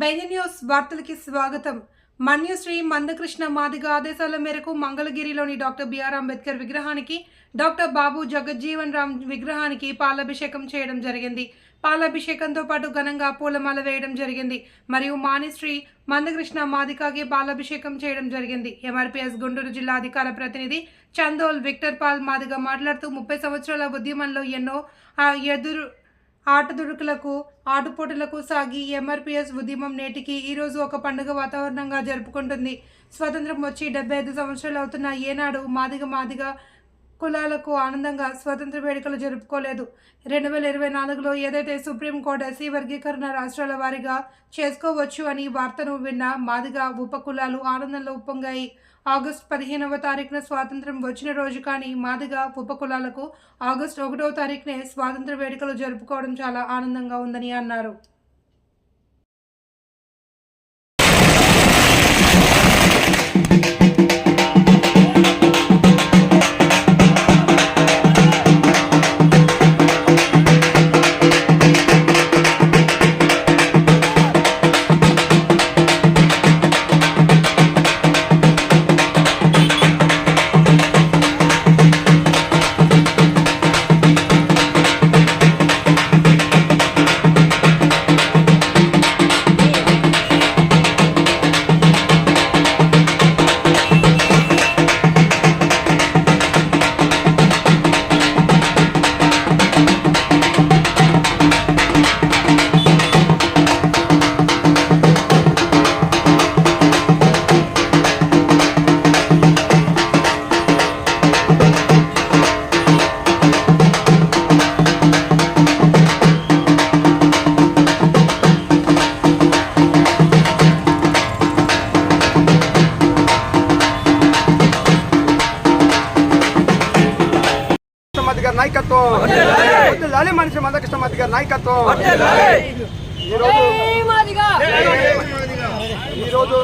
బెంగ న్యూస్ వార్తలకి స్వాగతం. మన్యుశ్రీ మందకృష్ణ మాదిగ ఆదేశాల మేరకు మంగళగిరిలోని డాక్టర్ బిఆర్ అంబేద్కర్ విగ్రహానికి డాక్టర్ బాబు జగజ్జీవన్ రామ్ విగ్రహానికి పాలాభిషేకం చేయడం జరిగింది. పాలాభిషేకంతో పాటు ఘనంగా పూలమాల వేయడం జరిగింది. మరియు మానిశ్రీ మందకృష్ణ మాదికాకి పాలాభిషేకం చేయడం జరిగింది. ఎంఆర్పీఎస్ గుంటూరు జిల్లా అధికార ప్రతినిధి చందోల్ విక్టర్ పాల్ మాదిగ మాట్లాడుతూ ముప్పై సంవత్సరాల ఉద్యమంలో ఎన్నో ఎదురు ఆటదుడుకులకు ఆటుపోటులకు సాగి ఎంఆర్పిఎస్ ఉద్యమం నేటికి ఈరోజు ఒక పండుగ వాతావరణంగా జరుపుకుంటుంది. స్వతంత్రం వచ్చి డెబ్బై ఐదు సంవత్సరాలు అవుతున్న ఏనాడు మాదిగ మాదిగ కులాలకు ఆనందంగా స్వతంత్ర వేడుకలు జరుపుకోలేదు. రెండు వేల ఇరవై నాలుగులో ఏదైతే సుప్రీంకోర్టు ఎస్సీ వర్గీకరణ రాష్ట్రాల వారీగా చేసుకోవచ్చు అని వార్తను విన్న మాదిగా ఉపకులాలు ఆనందంలో ఉప్పొంగాయి. ఆగస్టు పదిహేనవ తారీఖున స్వాతంత్రం వచ్చిన రోజు కానీ మాదిగా ఉపకులాలకు ఆగస్టు ఒకటవ తారీఖునే స్వాతంత్ర వేడుకలు జరుపుకోవడం చాలా ఆనందంగా ఉందని అన్నారు. కృష్ణమతి గారి నాయకత్వం వద్దులాలి మనిషి మందకృష్ణమతి గారి నాయకత్వం. ఈరోజు ఈరోజు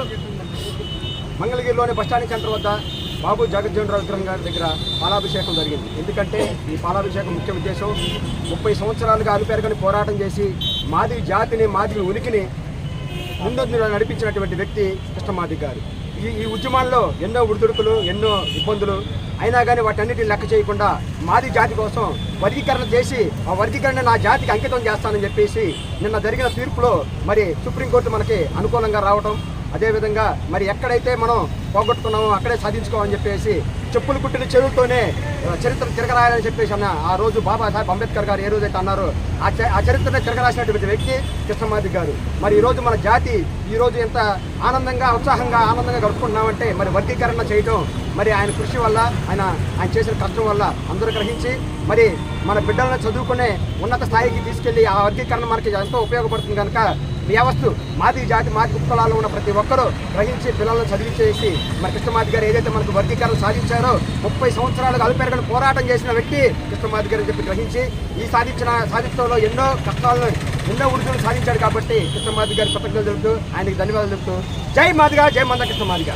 మంగళగిరిలోని బస్టాండ్ సెంటర్ వద్ద బాబు జగజ్జీవనరావు విగ్రహం గారి దగ్గర పాలాభిషేకం జరిగింది. ఎందుకంటే ఈ పాలాభిషేకం ముఖ్య ఉద్దేశం ముప్పై సంవత్సరాలుగా అలుపెరగని పోరాటం చేసి మాది జాతిని మాది ఉనికిని ముందంజలో నడిపించినటువంటి వ్యక్తి కృష్ణమాది గారు. ఈ ఈ ఉద్యమాల్లో ఎన్నో ఉడుదుడుకులు ఎన్నో ఇబ్బందులు అయినా కానీ వాటన్నిటిని లెక్క చేయకుండా మాది జాతి కోసం వర్గీకరణ చేసి ఆ వర్గీకరణ నా జాతికి అంకితం చేస్తానని చెప్పేసి నిన్న జరిగిన తీర్పులో మరి సుప్రీంకోర్టు మనకి అనుకూలంగా రావటం అదేవిధంగా మరి ఎక్కడైతే మనం పోగొట్టుకున్నామో అక్కడే సాధించుకోమని చెప్పేసి చెప్పులు కుట్టిన చెరువుతోనే చరిత్ర తిరగరాయాలని చెప్పేసి అన్న ఆ రోజు బాబాసాహెబ్ అంబేద్కర్ గారు ఏ రోజైతే అన్నారో ఆ చ- ఆ చరిత్రను తిరగరాసినటువంటి వ్యక్తి కృష్ణమాది గారు. మరి ఈరోజు మన జాతి ఈరోజు ఎంత ఆనందంగా ఉత్సాహంగా ఆనందంగా గడుపుకుంటున్నామంటే మరి వర్గీకరణ చేయటం మరి ఆయన కృషి వల్ల ఆయన ఆయన చేసిన కష్టం వల్ల అందరూ గ్రహించి మరి మన బిడ్డలను చదువుకునే ఉన్నత స్థాయికి తీసుకెళ్ళి ఆ వర్గీకరణ మనకి ఎంతో ఉపయోగపడుతుంది కనుక వ్యవస్థ మాది జాతి మాది కుక్కలాల్లో ఉన్న ప్రతి ఒక్కరూ గ్రహించి పిల్లలను చదివించేసి మరి కృష్ణమాది గారు ఏదైతే మనకు వర్గీకరణ సాధించారో ముప్పై సంవత్సరాలుగా అలుపెరగని పోరాటం చేసిన వ్యక్తి కృష్ణమాది గారు చెప్పి గ్రహించి ఈ సాధించిన సాధించడంలో ఎన్నో కష్టాలను ఎన్నో ఉడుకులు సాధించాడు కాబట్టి కృష్ణమాది గారి కృతజ్ఞతలు తెలుపుతూ ఆయనకి ధన్యవాదాలు చెప్తూ జై మాదిగా జై మంద కృష్ణమాదిగా